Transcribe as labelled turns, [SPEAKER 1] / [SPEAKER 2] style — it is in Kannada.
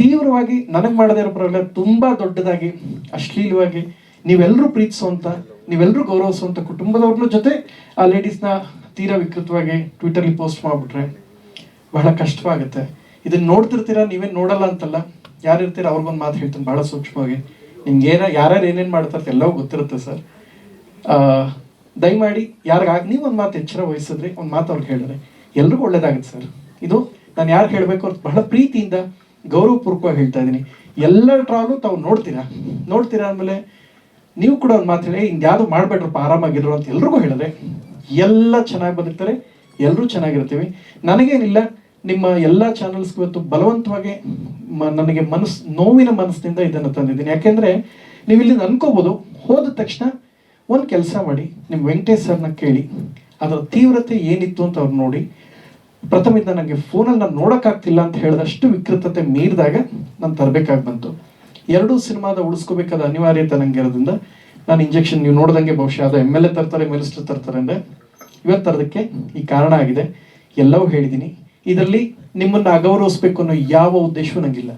[SPEAKER 1] ತೀವ್ರವಾಗಿ ನನಗೆ ಮಾಡದೇ ಇರೋ ಪರವಾಗಿಲ್ಲ, ತುಂಬಾ ದೊಡ್ಡದಾಗಿ, ಅಶ್ಲೀಲವಾಗಿ ನೀವೆಲ್ಲರೂ ಪ್ರೀತಿಸುವಂತ ನೀವೆಲ್ಲರೂ ಗೌರವಿಸುವಂತ ಕುಟುಂಬದವ್ರನ್ನ ಜೊತೆ ಆ ಲೇಡೀಸ್ನ ತೀರಾ ವಿಕೃತವಾಗಿ ಟ್ವಿಟರ್ಲಿ ಪೋಸ್ಟ್ ಮಾಡಿಬಿಟ್ರೆ ಬಹಳ ಕಷ್ಟವಾಗುತ್ತೆ. ಇದನ್ನ ನೋಡ್ತಿರ್ತೀರಾ ನೀವೇನು ನೋಡಲ್ಲ ಅಂತಲ್ಲ. ಯಾರು ಇರ್ತೀರ, ಅವ್ರಿಗೊಂದು ಮಾತು ಹೇಳ್ತೀನಿ, ಬಹಳ ಸೂಕ್ಷ್ಮವಾಗಿ. ನಿಮ್ಗೆ ಏನ ಯಾರ್ಯಾರು ಏನೇನ್ ಮಾಡ್ತಾರೆ ಎಲ್ಲವೂ ಗೊತ್ತಿರುತ್ತೆ ಸರ್. ದಯಮಾಡಿ ಯಾರಿಗಾಗ ನೀವು ಒಂದು ಮಾತು ಎಚ್ಚರ ವಹಿಸಿದ್ರಿ, ಒಂದು ಮಾತು ಅವ್ರಿಗೆ ಹೇಳಿದ್ರೆ ಎಲ್ರಿಗೂ ಒಳ್ಳೇದಾಗುತ್ತೆ ಸರ್. ಇದು ನಾನು ಯಾರು ಹೇಳಬೇಕು ಅವ್ರು ಬಹಳ ಪ್ರೀತಿಯಿಂದ ಗೌರವಪೂರ್ವಕವಾಗಿ ಹೇಳ್ತಾ ಇದ್ದೀನಿ. ಎಲ್ಲರ ಟ್ರಾವಲು ತಾವು ನೋಡ್ತೀರಾ? ನೋಡ್ತೀರಾ ಅಂದಮೇಲೆ ನೀವು ಕೂಡ ಒಂದು ಮಾತು ಹೇಳಿ ಹಿಂಗೆ ಯಾವುದು ಮಾಡಬೇಡ್ರಪ್ಪ ಆರಾಮಾಗಿರೋ ಅಂತ ಎಲ್ರಿಗೂ ಹೇಳಿದ್ರೆ ಎಲ್ಲ ಚೆನ್ನಾಗಿ ಬಂದಿರ್ತಾರೆ ಎಲ್ಲರೂ ಚೆನ್ನಾಗಿರ್ತೀವಿ. ನನಗೇನಿಲ್ಲ, ನಿಮ್ಮ ಎಲ್ಲ ಚಾನಲ್ಸ್ ಇವತ್ತು ಬಲವಂತವಾಗಿ ನನಗೆ ಮನಸ್ಸು ನೋವಿನ ಮನಸ್ಸಿನಿಂದ ಇದನ್ನು ತಂದಿದ್ದೀನಿ. ಯಾಕೆಂದರೆ ನೀವು ಇಲ್ಲಿ ಅನ್ಕೋಬಹುದು ಹೋದ ತಕ್ಷಣ ಒಂದು ಕೆಲಸ ಮಾಡಿ ನಿಮ್ಮ ವೆಂಕಟೇಶ್ ಸರ್ನ ಕೇಳಿ, ಅದರ ತೀವ್ರತೆ ಏನಿತ್ತು ಅಂತ ಅವ್ರು ನೋಡಿ ಪ್ರಥಮದಿಂದ ನನಗೆ ಫೋನಲ್ಲಿ ನಾನು ನೋಡೋಕ್ಕಾಗ್ತಿಲ್ಲ ಅಂತ ಹೇಳಿದಷ್ಟು ವಿಕೃತತೆ ಮೀರಿದಾಗ ನಾನು ತರಬೇಕಾಗಿ ಬಂತು. ಎರಡೂ ಸಿನಿಮಾದ ಉಳಿಸ್ಕೋಬೇಕಾದ ಅನಿವಾರ್ಯತೆ ನನಗೆ ಇರೋದ್ರಿಂದ ನಾನು ಇಂಜೆಕ್ಷನ್ ನೀವು ನೋಡ್ದಂಗೆ ಬಹುಶಃ ಅದು ಎಂ ಎಲ್ ಎ ತರ್ತಾರೆ, ಮಿನಿಸ್ಟರ್ ತರ್ತಾರೆ ಅಂದರೆ ಇವತ್ತು ತರೋದಕ್ಕೆ ಈ ಕಾರಣ ಆಗಿದೆ. ಎಲ್ಲವೂ ಹೇಳಿದ್ದೀನಿ ಇದರಲ್ಲಿ ನಿಮ್ಮನ್ನು ಅಗೌರವಿಸ್ಬೇಕು ಅನ್ನೋ ಯಾವ ಉದ್ದೇಶವೂ ನನಗಿಲ್ಲ